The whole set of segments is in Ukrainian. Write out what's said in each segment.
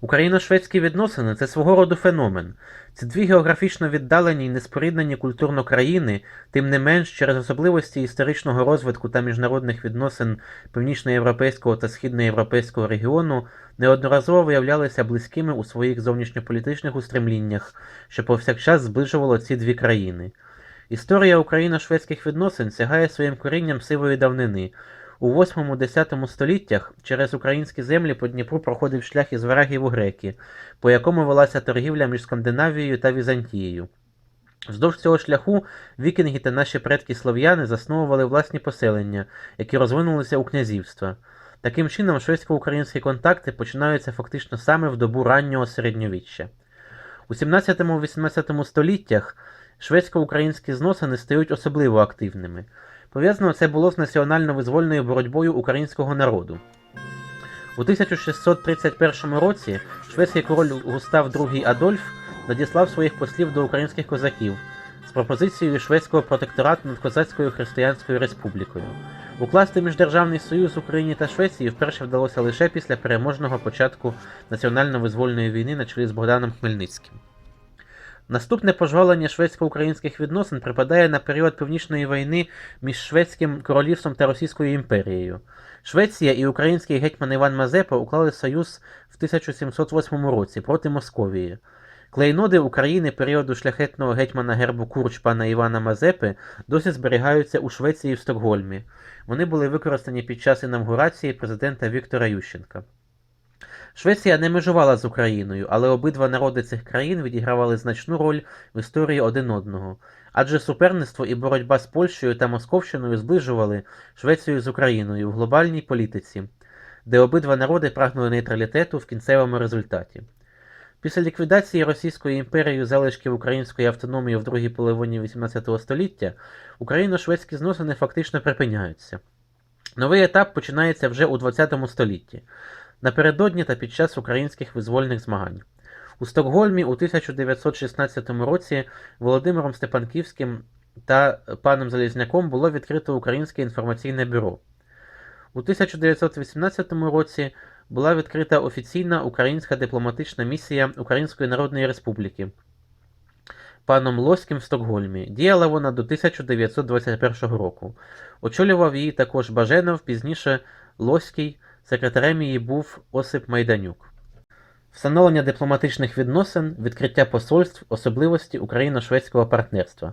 Україно-шведські відносини це свого роду феномен. Це дві географічно віддалені й неспоріднені культурно країни, тим не менш, через особливості історичного розвитку та міжнародних відносин північноєвропейського та східноєвропейського регіону неодноразово виявлялися близькими у своїх зовнішньополітичних устремліннях, що повсякчас зближувало ці дві країни. Історія україно-шведських відносин сягає своїм корінням сивої давнини. У 8-10 століттях через українські землі по Дніпру проходив шлях із варягів у греки, по якому велася торгівля між Скандинавією та Візантією. Вздовж цього шляху вікінги та наші предки слов'яни засновували власні поселення, які розвинулися у князівства. Таким чином, шведсько-українські контакти починаються фактично саме в добу раннього середньовіччя. У 17-18 століттях шведсько-українські зносини стають особливо активними. Пов'язано це було з національно-визвольною боротьбою українського народу. У 1631 році шведський король Густав II Адольф надіслав своїх послів до українських козаків з пропозицією шведського протекторату над Козацькою Християнською Республікою. Укласти міждержавний союз Україні та Швеції вперше вдалося лише після переможного початку національно-визвольної війни на чолі з Богданом Хмельницьким. Наступне пожвалення шведсько-українських відносин припадає на період Північної війни між Шведським королівством та Російською імперією. Швеція і український гетьман Іван Мазепа уклали союз в 1708 році проти Московії. Клейноди України періоду шляхетного гетьмана гербу Курч пана Івана Мазепи досі зберігаються у Швеції в Стокгольмі. Вони були використані під час інавгурації президента Віктора Ющенка. Швеція не межувала з Україною, але обидва народи цих країн відігравали значну роль в історії один одного, адже суперництво і боротьба з Польщею та Московщиною зближували Швецію з Україною в глобальній політиці, де обидва народи прагнули нейтралітету в кінцевому результаті. Після ліквідації Російською імперією залишків української автономії в другій половині XVIII століття україно-шведські зносини фактично припиняються. Новий етап починається вже у ХХ столітті напередодні та під час українських визвольних змагань. У Стокгольмі у 1916 році Володимиром Степанківським та паном Залізняком було відкрито Українське інформаційне бюро. У 1918 році була відкрита офіційна українська дипломатична місія Української Народної Республіки паном Лоським в Стокгольмі. Діяла вона до 1921 року. Очолював її також Баженов, пізніше Лоський. Секретарем її був Осип Майданюк. Встановлення дипломатичних відносин, відкриття посольств, особливості україно-шведського партнерства.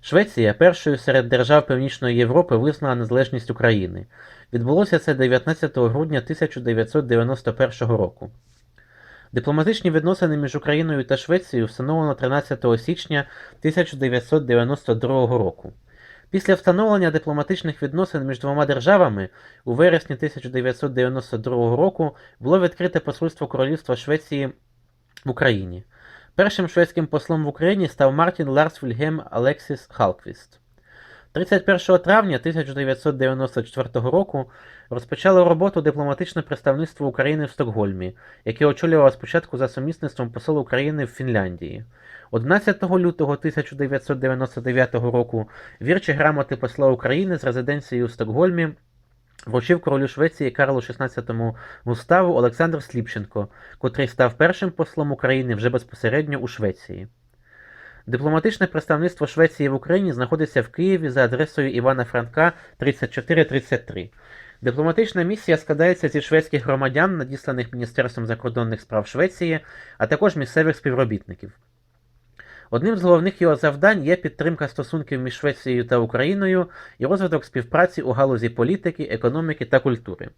Швеція першою серед держав Північної Європи визнала незалежність України. Відбулося це 19 грудня 1991 року. Дипломатичні відносини між Україною та Швецією встановлено 13 січня 1992 року. Після встановлення дипломатичних відносин між двома державами у вересні 1992 року було відкрите посольство Королівства Швеції в Україні. Першим шведським послом в Україні став Мартін Ларс Вільгем Алексіс Халквіст. 31 травня 1994 року розпочало роботу дипломатичне представництво України в Стокгольмі, яке очолювало спочатку за сумісництвом посол України в Фінляндії. 11 лютого 1999 року вірчі грамоти посла України з резиденцією у Стокгольмі вручив королю Швеції Карлу XVI Густаву Олександр Сліпченко, котрий став першим послом України вже безпосередньо у Швеції. Дипломатичне представництво Швеції в Україні знаходиться в Києві за адресою Івана Франка 3433. Дипломатична місія складається зі шведських громадян, надісланих Міністерством закордонних справ Швеції, а також місцевих співробітників. Одним з головних його завдань є підтримка стосунків між Швецією та Україною і розвиток співпраці у галузі політики, економіки та культури.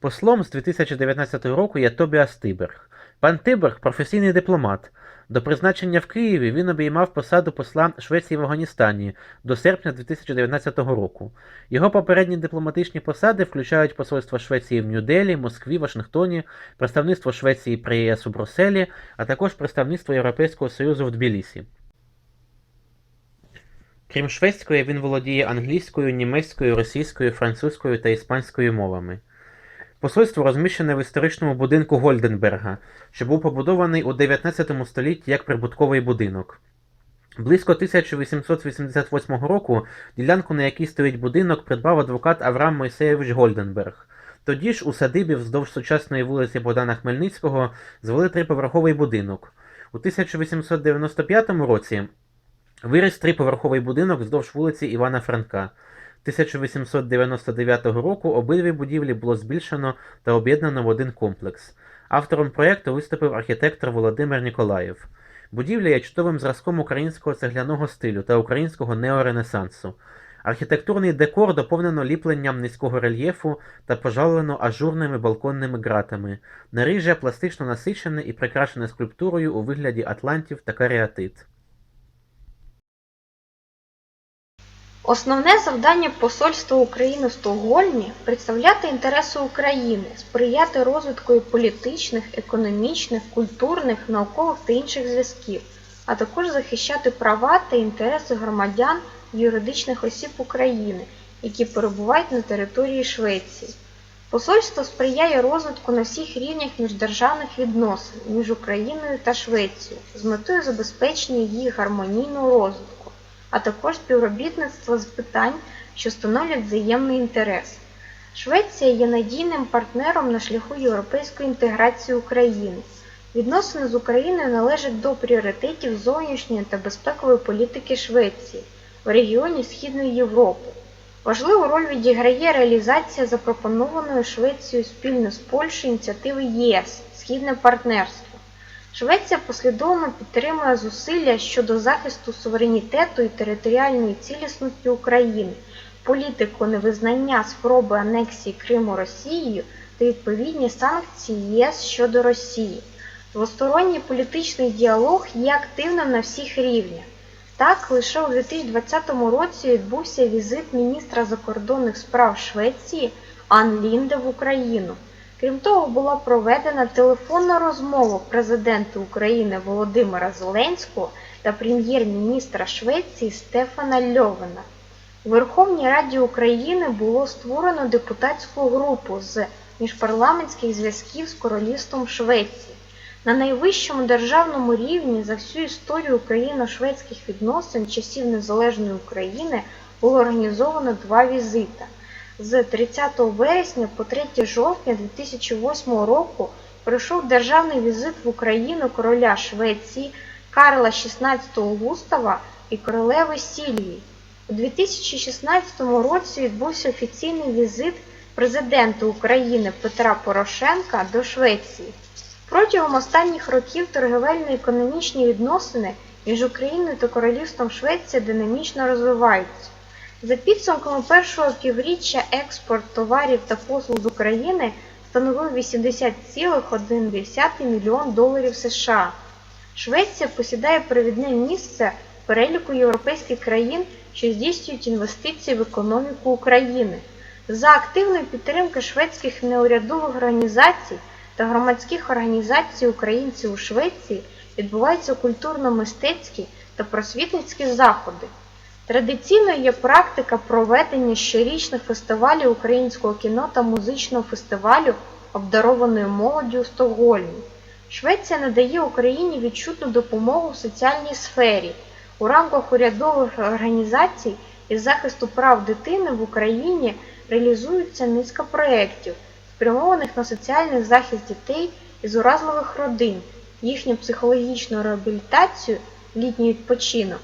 Послом з 2019 року є Тобіас Тиберг. Пан Тиберг професійний дипломат. До призначення в Києві він обіймав посаду посла Швеції в Афганістані до серпня 2019 року. Його попередні дипломатичні посади включають посольство Швеції в Нью-Делі, Москві, Вашингтоні, представництво Швеції при ЄС у Брюсселі, а також представництво Європейського Союзу в Тбілісі. Крім шведської, він володіє англійською, німецькою, російською, французькою та іспанською мовами. Посольство розміщене в історичному будинку Гольденберга, що був побудований у 19 столітті як прибутковий будинок. Близько 1888 року ділянку, на якій стоїть будинок, придбав адвокат Авраам Мойсеєвич Гольденберг. Тоді ж у садибі вздовж сучасної вулиці Богдана Хмельницького звели триповерховий будинок. У 1895 році виріс триповерховий будинок вздовж вулиці Івана Франка. 1899 року обидві будівлі було збільшено та об'єднано в один комплекс. Автором проєкту виступив архітектор Володимир Ніколаєв. Будівля є чудовим зразком українського цегляного стилю та українського неоренесансу. Архітектурний декор доповнено ліпленням низького рельєфу та пожалено ажурними балконними ґратами. Наріжжя пластично насичене і прикрашене скульптурою у вигляді атлантів та каріатит. Основне завдання Посольства України в Стокгольмі – представляти інтереси України, сприяти розвитку політичних, економічних, культурних, наукових та інших зв'язків, а також захищати права та інтереси громадян юридичних осіб України, які перебувають на території Швеції. Посольство сприяє розвитку на всіх рівнях міждержавних відносин між Україною та Швецією з метою забезпечення їх гармонійного розвитку а також співробітництво з питань, що становлять взаємний інтерес. Швеція є надійним партнером на шляху європейської інтеграції України. Відносини з Україною належать до пріоритетів зовнішньої та безпекової політики Швеції в регіоні Східної Європи. Важливу роль відіграє реалізація запропонованої Швецією спільно з Польщею ініціативи ЄС Східне партнерство. Швеція послідовно підтримує зусилля щодо захисту суверенітету і територіальної цілісності України, політику невизнання спроби анексії Криму Росією та відповідні санкції ЄС щодо Росії. Двосторонній політичний діалог є активним на всіх рівнях. Так, лише у 2020 році відбувся візит міністра закордонних справ Швеції Ан Лінде в Україну. Крім того, була проведена телефонна розмова президента України Володимира Зеленського та прем'єр-міністра Швеції Стефана Льовена. У Верховній Раді України було створено депутатську групу з міжпарламентських зв'язків з Королівством Швеції. На найвищому державному рівні за всю історію україно-шведських відносин часів Незалежної України було організовано два візита з 30 вересня по 3 жовтня 2008 року пройшов державний візит в Україну короля Швеції Карла XVI Густава і королеви Сільвії. У 2016 році відбувся офіційний візит президента України Петра Порошенка до Швеції. Протягом останніх років торговельно-економічні відносини між Україною та Королівством Швеція динамічно розвиваються. За підсумками першого півріччя експорт товарів та послуг з України становив 80,1 мільйон доларів США. Швеція посідає провідне місце переліку європейських країн, що здійснюють інвестиції в економіку України. За активної підтримки шведських неурядових організацій та громадських організацій українців у Швеції відбуваються культурно-мистецькі та просвітницькі заходи. Традиційною є практика проведення щорічних фестивалів українського кіно та музичного фестивалю обдарованої молоді у Стокгольмі. Швеція надає Україні відчутну допомогу в соціальній сфері. У рамках урядових організацій із захисту прав дитини в Україні реалізується низка проєктів, спрямованих на соціальний захист дітей із уразливих родин, їхню психологічну реабілітацію, літній відпочинок.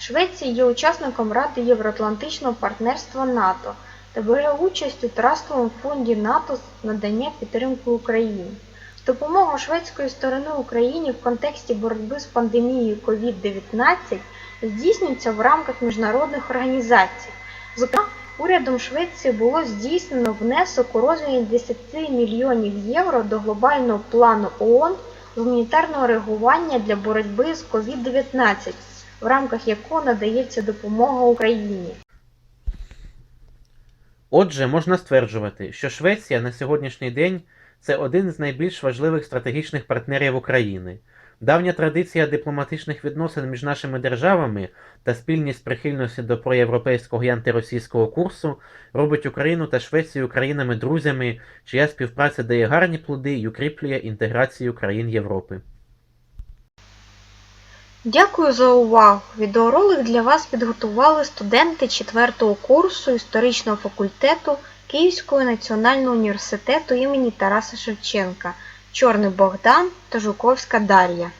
Швеція є учасником Ради Євроатлантичного партнерства НАТО та бере участь у Трастовому фонді НАТО з надання підтримки Україні. Допомога шведської сторони Україні в контексті боротьби з пандемією COVID-19 здійснюється в рамках міжнародних організацій. Зокрема, урядом Швеції було здійснено внесок у розмірі 10 мільйонів євро до глобального плану ООН гуманітарного реагування для боротьби з COVID-19 в рамках якого надається допомога Україні. Отже, можна стверджувати, що Швеція на сьогоднішній день це один з найбільш важливих стратегічних партнерів України. Давня традиція дипломатичних відносин між нашими державами та спільність прихильності до проєвропейського і антиросійського курсу робить Україну та Швецію країнами-друзями, чия співпраця дає гарні плоди і укріплює інтеграцію країн Європи. Дякую за увагу! Відеоролик для вас підготували студенти 4 курсу історичного факультету Київського національного університету імені Тараса Шевченка, Чорний Богдан та Жуковська Дар'я.